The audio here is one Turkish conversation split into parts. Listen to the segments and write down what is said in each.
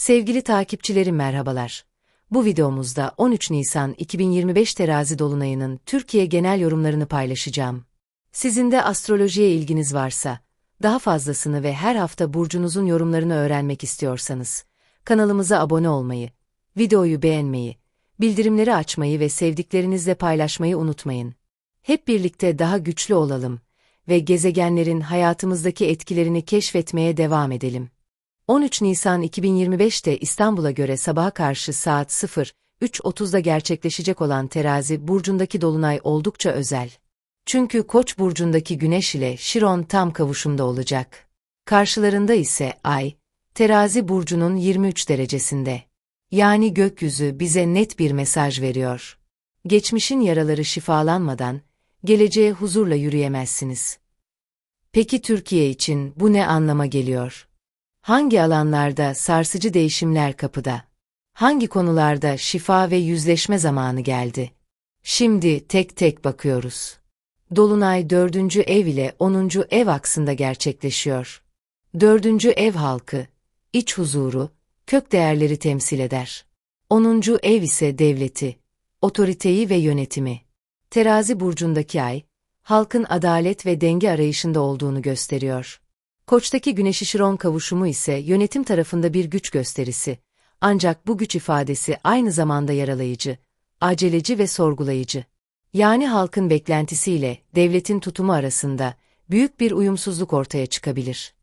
Sevgili takipçilerim merhabalar. Bu videomuzda 13 Nisan 2025 terazi dolunayının Türkiye genel yorumlarını paylaşacağım. Sizin de astrolojiye ilginiz varsa, daha fazlasını ve her hafta burcunuzun yorumlarını öğrenmek istiyorsanız, kanalımıza abone olmayı, videoyu beğenmeyi, bildirimleri açmayı ve sevdiklerinizle paylaşmayı unutmayın. Hep birlikte daha güçlü olalım ve gezegenlerin hayatımızdaki etkilerini keşfetmeye devam edelim. 13 Nisan 2025'te İstanbul'a göre sabaha karşı saat 03.30'da gerçekleşecek olan terazi burcundaki dolunay oldukça özel. Çünkü Koç burcundaki Güneş ile Şiron tam kavuşumda olacak. Karşılarında ise Ay, terazi burcunun 23 derecesinde. Yani gökyüzü bize net bir mesaj veriyor. Geçmişin yaraları şifalanmadan, geleceğe huzurla yürüyemezsiniz. Peki Türkiye için bu ne anlama geliyor? Hangi alanlarda sarsıcı değişimler kapıda? Hangi konularda şifa ve yüzleşme zamanı geldi? Şimdi tek tek bakıyoruz. Dolunay dördüncü ev ile onuncu ev aksında gerçekleşiyor. Dördüncü ev halkı, iç huzuru, kök değerleri temsil eder. Onuncu ev ise devleti, otoriteyi ve yönetimi. Terazi burcundaki ay, halkın adalet ve denge arayışında olduğunu gösteriyor. Koç'taki Güneş Şiron kavuşumu ise yönetim tarafında bir güç gösterisi. Ancak bu güç ifadesi aynı zamanda yaralayıcı, aceleci ve sorgulayıcı. Yani halkın beklentisiyle devletin tutumu arasında büyük bir uyumsuzluk ortaya çıkabilir.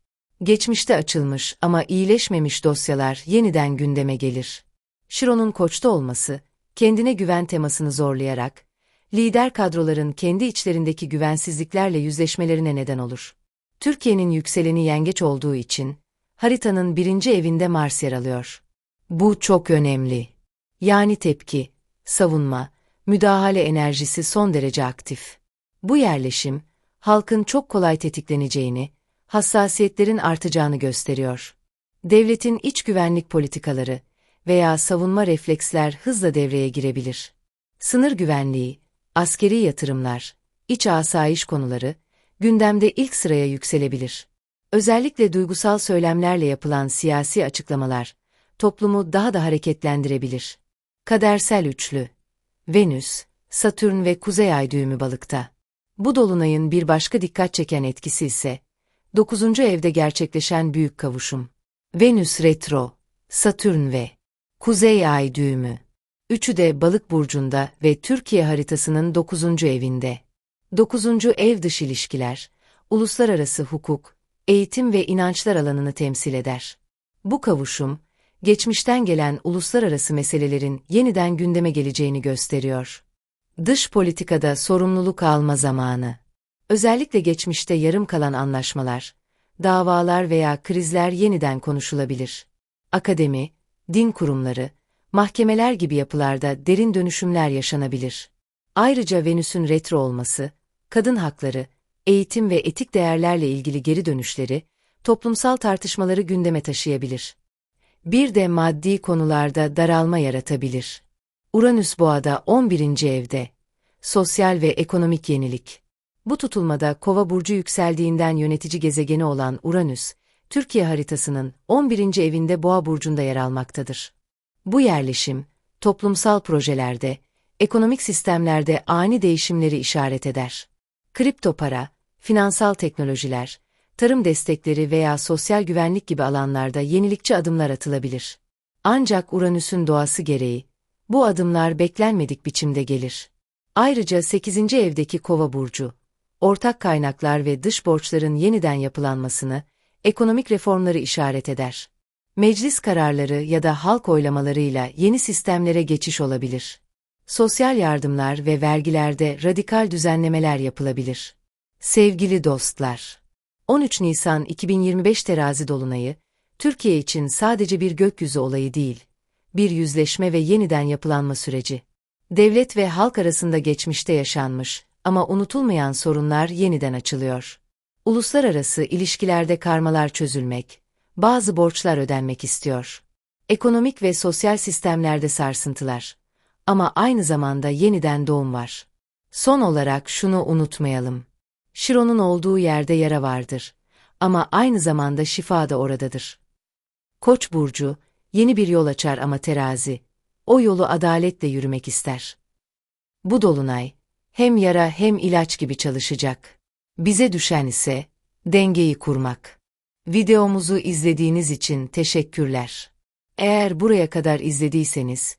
Geçmişte açılmış ama iyileşmemiş dosyalar yeniden gündeme gelir. Şiron'un Koç'ta olması, kendine güven temasını zorlayarak, lider kadroların kendi içlerindeki güvensizliklerle yüzleşmelerine neden olur. Türkiye'nin yükseleni yengeç olduğu için, haritanın birinci evinde Mars yer alıyor. Bu çok önemli. Yani tepki, savunma, müdahale enerjisi son derece aktif. Bu yerleşim, halkın çok kolay tetikleneceğini, hassasiyetlerin artacağını gösteriyor. Devletin iç güvenlik politikaları veya savunma refleksler hızla devreye girebilir. Sınır güvenliği, askeri yatırımlar, iç asayiş konuları, gündemde ilk sıraya yükselebilir. Özellikle duygusal söylemlerle yapılan siyasi açıklamalar, toplumu daha da hareketlendirebilir. Kadersel üçlü Venüs, Satürn ve Kuzey Ay düğümü balıkta. Bu dolunayın bir başka dikkat çeken etkisi ise, 9. evde gerçekleşen büyük kavuşum. Venüs retro, Satürn ve Kuzey Ay düğümü. Üçü de balık burcunda ve Türkiye haritasının 9. evinde. 9. ev dış ilişkiler, uluslararası hukuk, eğitim ve inançlar alanını temsil eder. Bu kavuşum, geçmişten gelen uluslararası meselelerin yeniden gündeme geleceğini gösteriyor. Dış politikada sorumluluk alma zamanı. Özellikle geçmişte yarım kalan anlaşmalar, davalar veya krizler yeniden konuşulabilir. Akademi, din kurumları, mahkemeler gibi yapılarda derin dönüşümler yaşanabilir. Ayrıca Venüs'ün retro olması, kadın hakları, eğitim ve etik değerlerle ilgili geri dönüşleri, toplumsal tartışmaları gündeme taşıyabilir. Bir de maddi konularda daralma yaratabilir. Uranüs boğada 11. evde. Sosyal ve ekonomik yenilik. Bu tutulmada Kova burcu yükseldiğinden yönetici gezegeni olan Uranüs, Türkiye haritasının 11. evinde Boğa burcunda yer almaktadır. Bu yerleşim, toplumsal projelerde, ekonomik sistemlerde ani değişimleri işaret eder. Kripto para, finansal teknolojiler, tarım destekleri veya sosyal güvenlik gibi alanlarda yenilikçi adımlar atılabilir. Ancak Uranüs'ün doğası gereği, bu adımlar beklenmedik biçimde gelir. Ayrıca 8. evdeki Kova burcu, ortak kaynaklar ve dış borçların yeniden yapılanmasını, ekonomik reformları işaret eder. Meclis kararları ya da halk oylamalarıyla yeni sistemlere geçiş olabilir. Sosyal yardımlar ve vergilerde radikal düzenlemeler yapılabilir. Sevgili dostlar, 13 Nisan 2025 terazi dolunayı, Türkiye için sadece bir gökyüzü olayı değil, bir yüzleşme ve yeniden yapılanma süreci. Devlet ve halk arasında geçmişte yaşanmış ama unutulmayan sorunlar yeniden açılıyor. Uluslararası ilişkilerde karmalar çözülmek, bazı borçlar ödenmek istiyor. Ekonomik ve sosyal sistemlerde sarsıntılar. Ama aynı zamanda yeniden doğum var. Son olarak şunu unutmayalım. Şiron'un olduğu yerde yara vardır. Ama aynı zamanda şifa da oradadır. Koç burcu, yeni bir yol açar ama terazi, o yolu adaletle yürümek ister. Bu dolunay, hem yara hem ilaç gibi çalışacak. Bize düşen ise, dengeyi kurmak. Videomuzu izlediğiniz için teşekkürler. Eğer buraya kadar izlediyseniz,